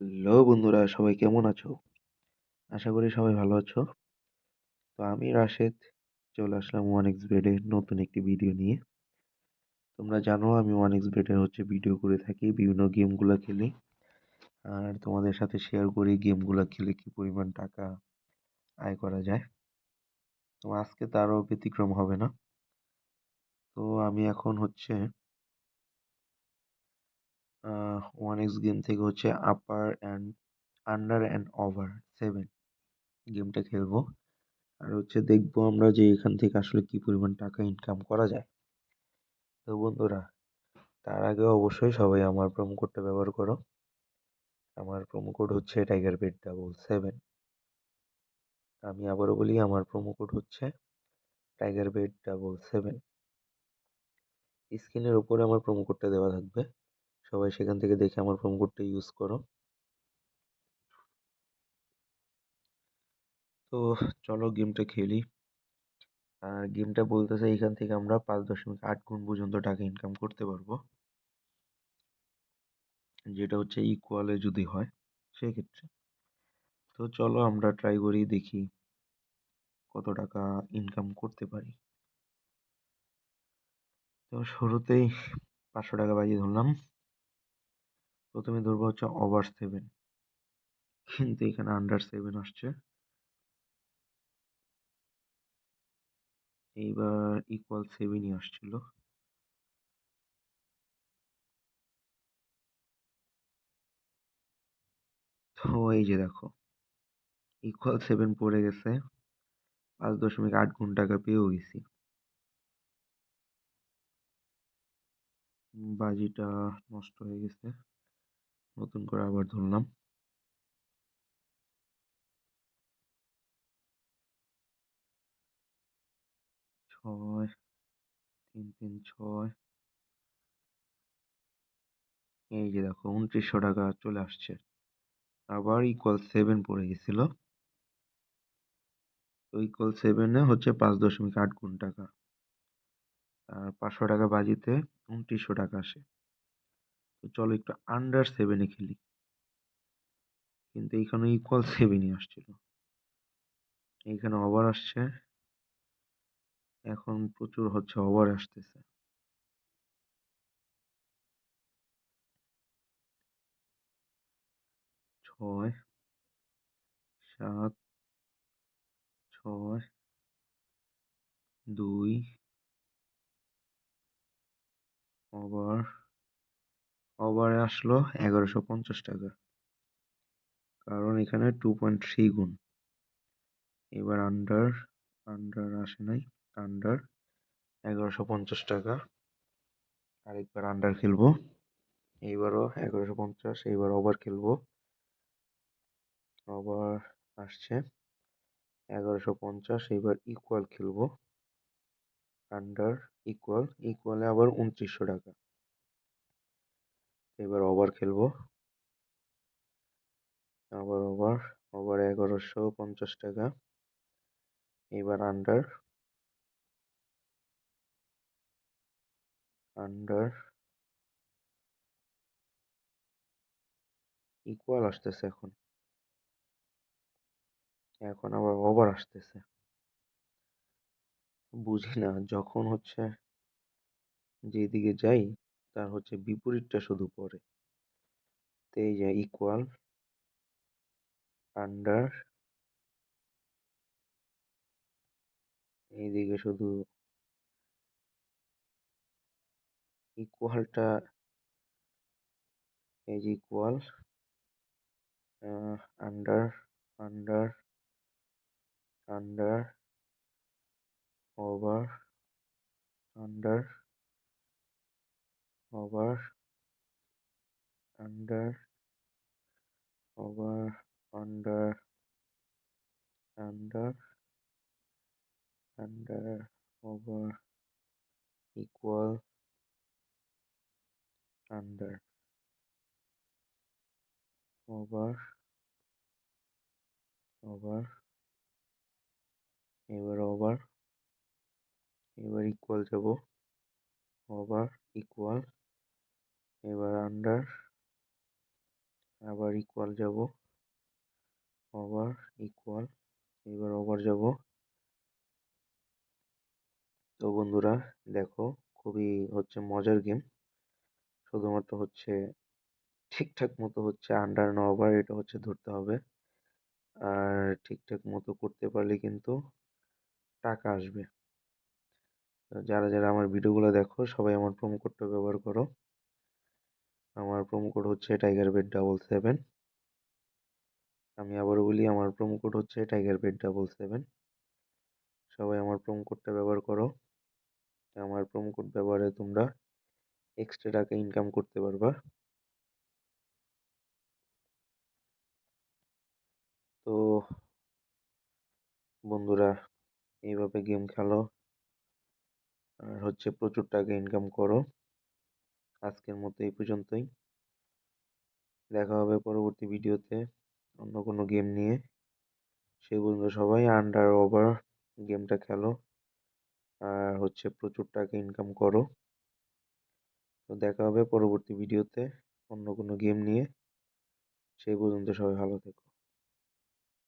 Hello বন্ধুরা, সবাই কেমন আছো? আশা করি সবাই ভালো আছো। তো আমি রাশেদ, চলে আসলাম ওয়ান এক্স বেডের নতুন একটি ভিডিও নিয়ে। তোমরা জানো আমি ওয়ান এক্স বেডের হচ্ছে ভিডিও করে থাকি, বিভিন্ন গেমগুলো খেলি। আর তোমাদের সাথে শেয়ার করি গেমগুলো খেলে কি পরিমাণ টাকা আয় করা যায়। তো আজকে তারও ব্যতিক্রম হবে না। তো আমি এখন হচ্ছে ওয়ান এক্স গেম থেকে হচ্ছে upper and under and over seven গেমটা খেলব। আর হচ্ছে দেখব আমরা যে এখান থেকে আসলে কি পরিমাণ টাকা ইনকাম করা যায়। তো বন্ধুরা, তার আগে অবশ্যই সবাই আমার প্রোমো কোডটা ব্যবহার করো। আমার প্রোমো কোড হচ্ছে টাইগার বেড ডাবল সেভেন আমি আবারও বলি, আমার প্রোমো কোড হচ্ছে টাইগার বেড ডাবল সেভেন স্ক্রিনের উপরে আমার প্রোমো কোডটা দেওয়া থাকবে। সবাই সেখান থেকে দেখে আমার প্রোমো কোডটা ইউজ করো। তো চলো গেমটা খেলি। আর গেমটা বলতেছে এখান থেকে আমরা পাঁচ দশমিক আট গুণ পর্যন্ত টাকা ইনকাম করতে পারব। যেটা হচ্ছে ইকুয়ালে যদি হয়, সেক্ষেত্রে। তো চলো আমরা ট্রাই করি, দেখি কত টাকা ইনকাম করতে পারি। তো শুরুতেই পাঁচশো টাকা বাজিয়ে ধরলাম। প্রথমে ধরবো হচ্ছে ওভার সেভেন কিন্তু এখানে আন্ডার সেভেন আসছে। এইবার ইকুয়াল সেভেনই আসছিল। তো এই যে দেখো ইকুয়াল সেভেন পড়ে গেছে। পাঁচ দশমিক আট গুণ টাকা পেয়েও গেছি। বাজিটা নষ্ট হয়ে গেছে। নতুন করে আবার ধরলাম। ছয়, তিন তিন, ছয়। এই যে দেখো, উনত্রিশশো টাকা চলে আসছে। আবার ইকুয়াল সেভেন পড়ে গেছিল। তো ইকুয়াল সেভেনে হচ্ছে পাঁচ দশমিক আট গুণ টাকা। আর পাঁচশো টাকা বাজিতে উনত্রিশশো টাকা আসে। তো চলো একটু আন্ডার সেভেনে খেলি। কিন্তু এইখানে ইকুয়াল সেভেনই আসছিল। এইখানে ওভার আসছে। এখন প্রচুর হচ্ছে ওভার আসতেছে। ছয়, সাত, ছয়, দুই ওভার ওভারে আসলো এগারোশো পঞ্চাশ টাকা। কারণ এখানে টু পয়েন্ট থ্রি গুণ। এবার আন্ডার আন্ডার আসে নাই আন্ডার এগারোশো পঞ্চাশ টাকা। আরেকবার আন্ডার খেলব। এইবারও এগারোশো পঞ্চাশ, এইবার ওভার খেলব। ওভার আসছে এগারোশো পঞ্চাশ, এইবার ইকুয়াল খেলব। আন্ডার ইকুয়াল ইকুয়ালে আবার উনত্রিশশো টাকা। এবার ওভার খেলব। আবার ওভার ওভার এগারোশো পঞ্চাশ টাকা। এবার আন্ডার আন্ডার ইকুয়াল আসতেছে এখন। এখন আবার ওভার আসতেছে। বুঝি না যখন হচ্ছে যেদিকে যাই তার হচ্ছে বিপরীতটা শুধু পড়ে। তো ইকুয়াল আন্ডার এইদিকে শুধু ইকুয়ালটা এই যে equal under under under over under over under over under under under over equal under over over এবার ওভার এবার ইকুয়াল যাব ওভার ইকুয়াল এবার আন্ডার আবার ইকুয়াল যাব ওভার ইকুয়াল এবার ওভার যাব। তো বন্ধুরা, দেখো, খুবই হচ্ছে মজার গেম শুধুমাত্র হচ্ছে ঠিকঠাক মতো হচ্ছে আন্ডার না ওভার এটা হচ্ছে ধরতে হবে। আর ঠিকঠাক মতো করতে পারলে কিন্তু টাকা আসবে। যারা যারা আমার ভিডিওগুলো দেখো, সবাই আমার প্রোমো কোডটা ব্যবহার করো। আমার প্রোমো কোড হচ্ছে টাইগার বেড ডাবল সেভেন আমি আবারও বলি, আমার প্রোমো কোড হচ্ছে টাইগার বেড ডাবল সেভেন সবাই আমার প্রোমো কোডটা ব্যবহার করো। আমার প্রোমো কোড ব্যবহারে তোমরা এক্সট্রা টাকা ইনকাম করতে পারবা। তো বন্ধুরা, এইভাবে গেম খেলো। আর হচ্ছে প্রচুর টাকা ইনকাম করো। আজকের মতো এই পর্যন্তই। দেখা হবে পরবর্তী ভিডিওতে অন্য কোনো গেম নিয়ে। সেই পর্যন্ত সবাই আন্ডার ওভার গেমটা খেলো। আর হচ্ছে প্রচুর টাকা ইনকাম করো। তো দেখা হবে পরবর্তী ভিডিওতে অন্য কোনো গেম নিয়ে। সেই পর্যন্ত সবাই ভালো থেকো।